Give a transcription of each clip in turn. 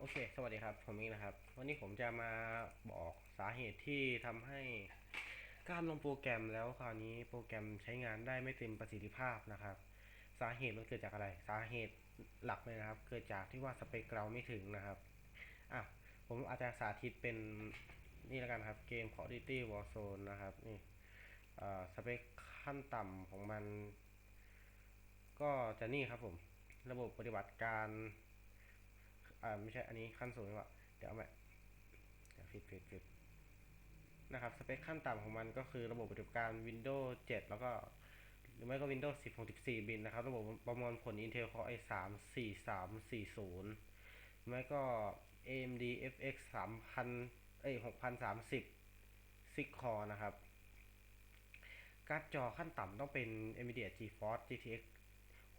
โอเค สวัสดีครับ ผมเองนะครับ วันนี้ผมจะมาบอกสาเหตุที่ทำให้ก้ามลงโปรแกรมแล้วคราวนี้โปรแกรมใช้งานได้ไม่เต็มประสิทธิภาพนะครับ สาเหตุมันเกิดจากอะไร สาเหตุหลักเลยนะครับ เกิดจากที่ว่าสเปคเราไม่ถึงนะครับ อะ ผมอาจจะสาธิตเป็นนี่แล้วกันครับ เกม Call of Duty Warzone นะครับ นี่อ่อสเปคขั้นต่ำของมัน ก็จะนี่ครับผม ระบบปฏิบัติการ อ่าไม่ใช่อันนี้ขั้นสูงดีกว่าเดี๋ยวเอาใหม่เดี๋ยวผิดผิดผิดนะครับสเปคขั้นต่ำของมันก็คือระบบปฏิบัติการ Windows 7 แล้วก็ หรือไม่ก็ Windows 10 64 บิตนะครับ ระบบประมวลผล Intel Core i3 4340 หรือไม่ก็ AMD FX 3000เอ้ย6030 6 Core นะครับ การ์ดจอขั้นต่ำต้องเป็น NVIDIA GeForce GTX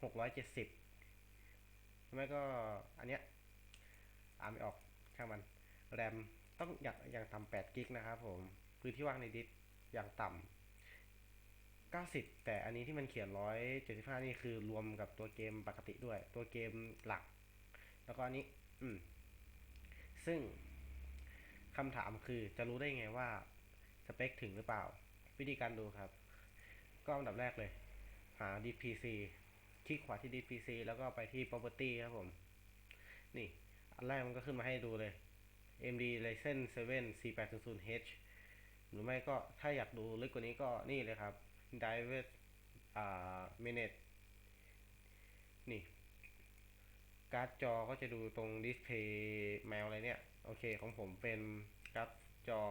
670 หรือไม่ก็อันเนี้ย อ่านไม่ออกช่างมัน แรมต้องอย่างอย่างต่ำ8กิกนะครับผมพื้นที่ว่างในดิสก์อย่างต่ำา90แต่อันนี้ที่มันเขียน175นี่คือรวมกับตัวเกมปกติด้วย ตัวเกมหลัก แล้วก็อันนี้ อืม ซึ่งคำถามคือจะรู้ได้ไงว่าสเปคถึงหรือเปล่า วิธีการดูครับ ก็อันดับแรกเลย หา DPC คลิกขวาที่ DPC แล้วก็ไปที่ property ครับผม นี่ อันแรกมันก็ขึ้นมาให้ดูเลย AMD Ryzen 7 4800H หรือไม่ก็ถ้าอยากดูลึกกว่านี้ก็นี่เลยครับ Drive อ่า Minute นี่ การ์ดจอก็จะดูตรง Display แมวอะไรเนี่ย โอเคของผมเป็นการ์ดจอ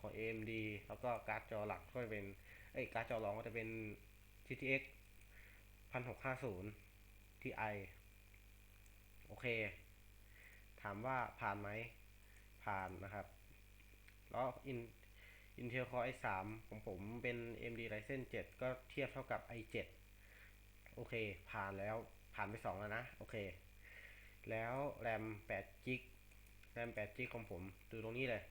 ของ AMD แล้วก็การ์ดจอหลักก็จะเป็น เอ้ยการ์ดจอรองก็จะเป็น GTX 1650 Ti โอเค ถามว่าผ่านไหมผ่านนะครับ แล้ว In Intel Core i3 ของผมเป็น AMD Ryzen 7 ก็เทียบเท่ากับ i7 โอเค ผ่านแล้วผ่านไป 2 แล้วนะ โอเค แล้วแรม8 g b แรม8 g b ของผมดูตรงนี้เลย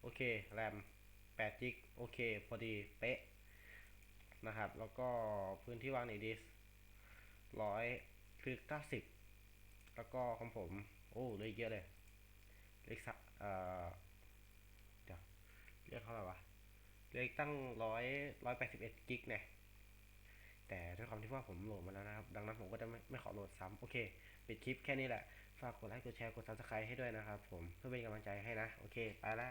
โอเคแรม8 g b โอเค พอดีเป๊ะนะครับ แล้วก็พื้นที่วางในดิสร้อยคือ 90 แล้วก็ของผม โอ้เหลยเยอะเลยเลขสักเอ่อเดี๋ยวเรียกเท่าไหร่วะเลขตั้งร้อยร้อยแปดสิบเอ็ดกิกเนี่ยแต่ด้วยความที่ว่าผมโหลดมาแล้วนะครับ ดังนั้นผมก็จะไม่ไม่ขอโหลดซ้ำโอเค ปิดคลิปแค่นี้แหละ ฝากกดไลค์ กดแชร์ กดซับสไครต์ให้ด้วยนะครับผม เพื่อเป็นกำลังใจให้นะ โอเค ไปละ